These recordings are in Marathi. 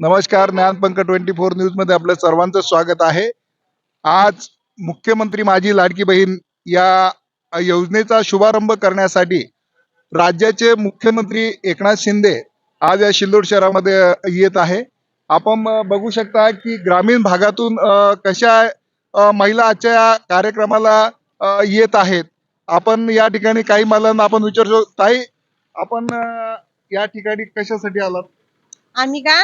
नमस्कार ज्ञानपंक ट्वेंटी फोर न्यूजमध्ये आपलं सर्वांचं स्वागत आहे. आज मुख्यमंत्री माझी लाडकी बहीण या योजनेचा शुभारंभ करण्यासाठी राज्याचे मुख्यमंत्री एकनाथ शिंदे आज या शिल्लोड शहरामध्ये येत आहे. आपण बघू शकता की ग्रामीण भागातून कशा महिला आजच्या या कार्यक्रमाला येत आहेत. आपण या ठिकाणी काही महिलांना आपण विचारतो ताई आपण या ठिकाणी कशासाठी आलात? आम्ही का?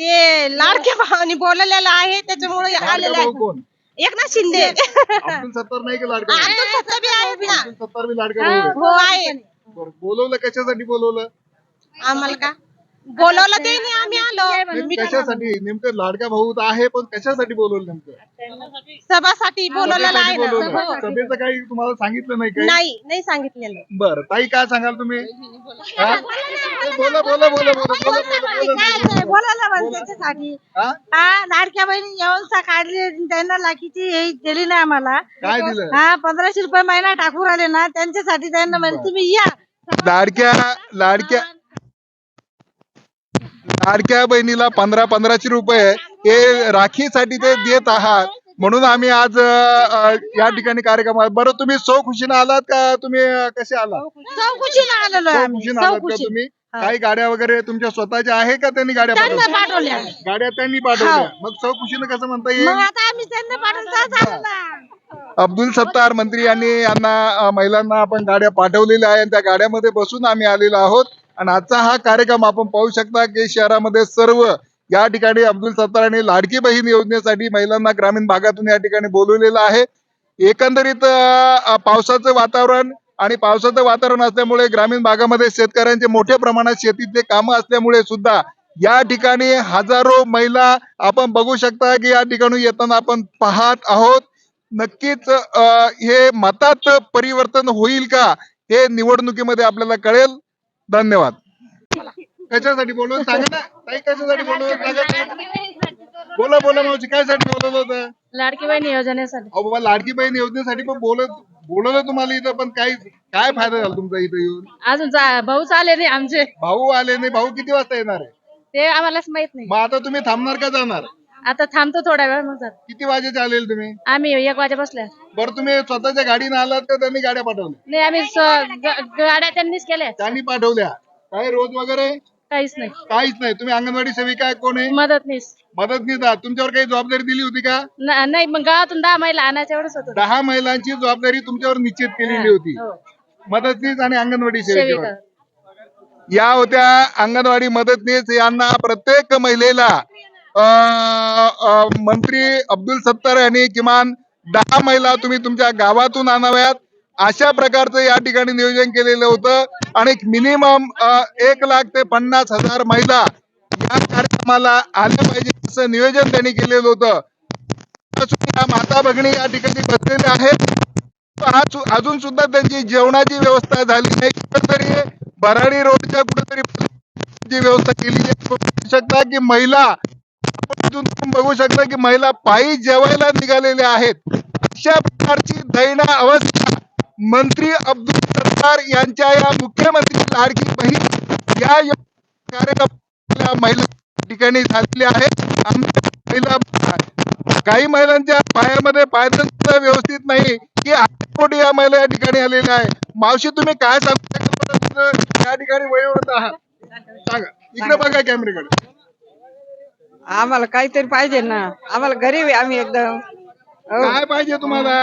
ते लाडक्या भावानी बोललेलं आहे त्याच्यामुळे आलेले लाडका भाऊ आहे कोण? एकनाथ शिंदे. अब्दुल सत्तार नाही का लाडका भाऊ? अब्दुल सत्तार बी आहेत ना अब्दुल सत्तार बी लाडका भाऊ आहे. हो आहे. बरं, बोलवलं कशासाठी बोलवलं? आम्हाला का? बोलवलं ते नाही आम्ही आलो. कशासाठी? नेमकं लाडका भाऊ तर आहे पण कशासाठी बोलवलं नेमकं? सभासाठी बोलवलेलं आहे सभेसाठी ना. बोलवलं. हो. सभेचं काही तुम्हाला सांगितलं नाही काही? नाही नाही सांगितलेलं. बरं ताई काय सांगाल तुम्ही? हा? बोला बोला बोला बोला बोला बोला बोला बोलायला म्हणजे त्याच्यासाठी. हा? हा लाडक्या बहिणी व्यवस्था काढली त्यांना लाखीची हे दिली नाही आम्हाला. काय दिलं? हा पंधराशे रुपये महिना टाकून राहिले ना त्यांच्यासाठी त्यांना म्हणजे तुम्ही या. लाडक्या लाडक्या लाडक्या बहिणीला पंधरा पंधराशे रुपये हे राखीसाठी ते देत आहात. म्हणून आम्ही आज या ठिकाणी कार्यक्रम बरं तुम्ही सौ खुशीनं आलात का? तुम्ही कसे आलात? खुशीनं आलात का चौकशी तुम्ही? काही गाड्या वगैरे तुमच्या स्वतःच्या आहे का त्यांनी गाड्या पाठवल्या? गाड्या त्यांनी पाठवल्या. मग सौ खुशीनं कसं म्हणता येईल? अब्दुल सत्तार मंत्री यांनी यांना महिलांना आपण गाड्या पाठवलेल्या आहे त्या गाड्यामध्ये बसून आम्ही आलेलो आहोत. आणि आजचा हा कार्यक्रम आपण पाहू शकता की शहरामध्ये सर्व या ठिकाणी अब्दुल सत्तार यांनी लाडकी बहीण योजनेसाठी महिलांना ग्रामीण भागातून या ठिकाणी बोलवलेलं आहे. एकंदरीत पावसाचं वातावरण आणि पावसाचं वातावरण असल्यामुळे ग्रामीण भागामध्ये शेतकऱ्यांचे मोठ्या प्रमाणात शेतीतले कामं असल्यामुळे सुद्धा या ठिकाणी हजारो महिला आपण बघू शकता की या ठिकाणी येताना आपण पाहत आहोत. नक्कीच हे मतात परिवर्तन होईल का हे निवडणुकीमध्ये आपल्याला कळेल. धन्यवाद. कशासाठी बोलवलं सांगा ना. ताई कशासाठी बोलवलं सांगा बोला बोला मावशी कायसाठी बोलवलं होतं? लाडकी बहीण योजनेसाठी. अहो बाबा लाडकी बहीण योजनेसाठी पण बोलत बोलवलं तुम्हाला इथं पण काय काय फायदा झाला तुमचा इथं येऊन? अजून जा- भाऊच आले नाही आमचे. भाऊ आले नाही भाऊ किती वाजता येणार आहे? ते आम्हालाच माहीत नाही. मग आता तुम्ही थांबणार का जाणार? आता थांबतो थोडा वेळ मग जातो. किती वाजेचे आलेले तुम्ही? आम्ही एक वाजे बसल्या बरं तुम्ही स्वतःच्या गाडीने आलात का त्यांनी गाड्या पाठवल्या? नाही आम्ही स- ग- गाड्या त्यांनीच केल्या. त्यांनी पाठवल्या. काय रोज वगैरे? काहीच नाही. काहीच नाही. तुम्ही अंगणवाडी सेविका आहे, कोण आहे? मदतनीस मदत आहात तुमच्यावर काही जबाबदारी दिली होती का? न- नाही मग गावातून दहा महिला आणायचं एवढंच होतं. दहा महिलांची जबाबदारी तुमच्यावर निश्चित केलेली होती. हो. मदतनीस आणि अंगणवाडी सेविकेवर. सेविका. या होत्या अंगणवाडी मदतनीस यांना प्रत्येक महिलेला मंत्री अब्दुल सत्तार यांनी किमान दहा महिला तुम्ही तुमच्या गावातून आणाव्यात. अशा प्रकारचं या ठिकाणी नियोजन केलेलं होतं. आणि मिनिमम एक लाख ते पन्नास हजार महिला या कार्यक्रमाला आल्या पाहिजे असं नियोजन त्यांनी केलेलं होतं. या माता भगिनी या ठिकाणी बसलेल्या आहेत. अजून सुद्धा त्यांची जेवणाची व्यवस्था झाली नाही. कुठेतरी भराडी रोडच्या कुठेतरी व्यवस्था केली आहे शकता की महिला आपण तुम्ही बघू शकता की महिला पायी जेवायला निघालेल्या आहेत. अशा प्रकारची दैना अवस्था मंत्री अब्दुल सत्तार यांच्या या मुख्यमंत्री लाडकी बहीण या यो- कार्यक्रमाला महिला ठिकाणी झालेल्या आहेत आमच्या महिला काही महिलांच्या पायामध्ये पायदल व्यवस्थित नाही की आठ या महिला या ठिकाणी आलेल्या आहे मावशी तुम्ही काय सांगू शकता? या ठिकाणी वयोवृद्ध आहात. सांगा. इकडे बघा कॅमेरेकडे. आम्हाला काहीतरी पाहिजे ना. आम्हाला गरीब आहे आम्ही एकदम. हो. काय पाहिजे तुम्हाला?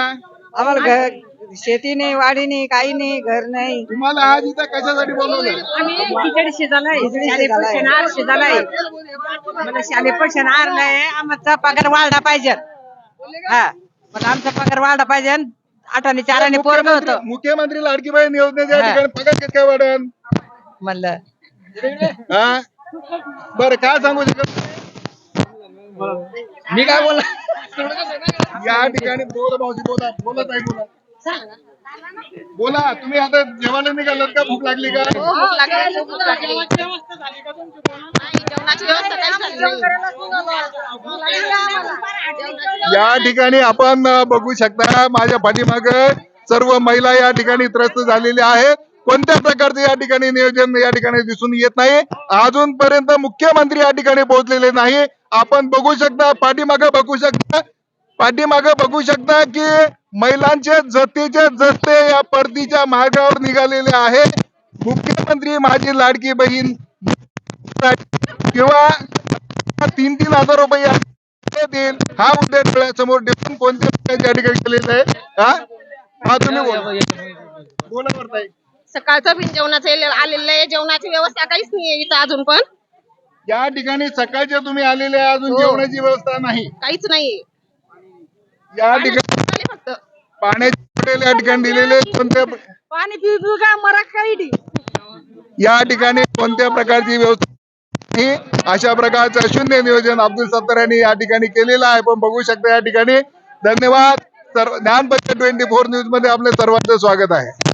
आम्हाला घर शेती नाही वाडी नाही काही नाही घर नाही. तुम्हाला आज इथं कशासाठी बोलवलं? आम्ही खिचडी शिजालाय शाले पोषण आहार शिजालाय मला शाले पोषण आहार नाही. आमचा पगार वाढला पाहिजे. हा. मग आमचा पगार वाढला पाहिजे. आठाने चाराने पोरग होत मुख्यमंत्री- मुख्यमंत्री लाडकी बहीण योजनेच्या हा. ठिकाणी पगार काय वाढन? म्हणलं. हा? बरं काय सांगू शकत मी काय बोला या ठिकाणी बोला मावशी बोला. बोला ताई बोला. बोला तुम्ही आता जेवायला निघालात का? भूक लागली का? या ठिकाणी आपण अ, बघू शकता माझ्या पाठीमाग सर्व महिला या ठिकाणी त्रस्त झालेल्या आहेत. कोणत्या प्रकारचे या ठिकाणी नियोजन या ठिकाणी दिसून येत नाही? अजूनपर्यंत मुख्यमंत्री या ठिकाणी पोहोचलेले नाही. आपण बघू शकता पाठीमागे बघू शकता पाठीमागे बघू शकता की महिलांचे जतीचे जस्ते या परतीच्या मार्गावर निघालेले आहे. मुख्यमंत्री माझी लाडकी बहीण किंवा तीन तीन हजार रुपये देईल. हा मुद्दे डोळ्यासमोर ठेवून कोणत्या ठिकाणी केलेलं आहे हा? हा तुम्ही बोला. बोला बरं सकाळचं बिन जेवणाचं आलेलं आहे. जेवणाची व्यवस्था काहीच नाहीये इथं अजून पण. या ठिकाणी सकाळचे तुम्ही आलेले आहे, अजून हो. जेवणाची व्यवस्था नाही. काहीच नाहीये. या ठिकाणी आले फक्त. पाण्याची बॉटल या ठिकाणी दिलेले कोणत्या पाणी पिऊ पिऊ का मरा काही या ठिकाणी कोणत्या प्रकारची व्यवस्था नाही. अशा प्रकारचं शून्य नियोजन अब्दुल सत्तार यांनी या ठिकाणी केलेलं आहे. पण बघू शकता या ठिकाणी. धन्यवाद. सर्व ज्ञान ट्वेंटी फोर न्यूजमध्ये आपले सर्वांचं स्वागत आहे.